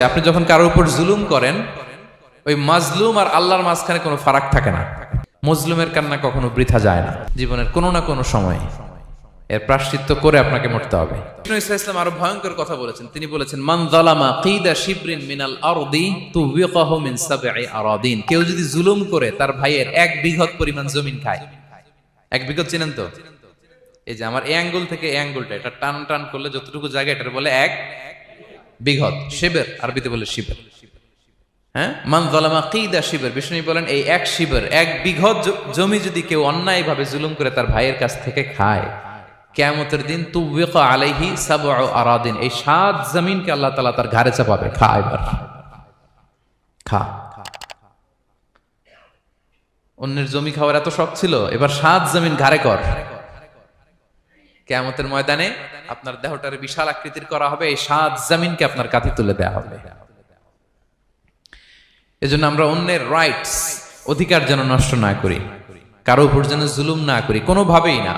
আপনি যখন কারোর উপর জুলুম করেন, ওই মাজলুম আর আল্লাহর মাঝখানে কোনো ফারাক থাকে না। মজলুমের কান্না কখনো বৃথা যায় না। জীবনের কোনো না কোনো সময় এর প্রাশ্চিত্য করে আপনাকে মরতে হবে। ইসলাম আরও ভয়ঙ্কর কথা বলেছেন। তিনি বলেছেন, মান যালামা কিদা শিবরিন মিনাল আরদি তুবিকাহু মিন আরাদিন। কেউ যদি জুলুম করে, তার ভাইয়ের এক বিঘত পরিমাণ জমিন খায়। এক বিঘত চিনেন তো? এই যে আমার এই অ্যাঙ্গুল থেকে এই অ্যাঙ্গুলটা, এটা টান টান করলে যতটুকু জায়গা, এটার বলে এক বিঘত, শিবের, আরবিতে বলে শিবের। হ্যাঁ? মান যালামা কিদা শিবের? বিষ্ণু বলেন, এই এক শিবের, এক বিঘত জমি যদি কেউ অন্যায়ভাবে জুলুম করে তার ভাইয়ের কাছ থেকে খায়, কেয়ামতের দিন তুবিকা আলাইহি সাবউ আরাদিন, এই সাত জমিনকে আল্লাহ তাআলা তার ঘাড়ে চাপাবে। খা এবার। খা। অন্যের জমি খাওয়ার এত শখ ছিল, এবার সাত জমিন ঘাড়ে কর। কেয়ামতের ময়দানে আপনার দেহটার বিশাল আকৃতির করা হবে, এই সাত জমিনকে আপনার কাঁধে তুলে দেওয়া হবে। এজন্য আমরা অন্যের রাইটস অধিকার যেন নষ্ট না করি, কারও উপর যেন জুলুম না করি, কোনোভাবেই না।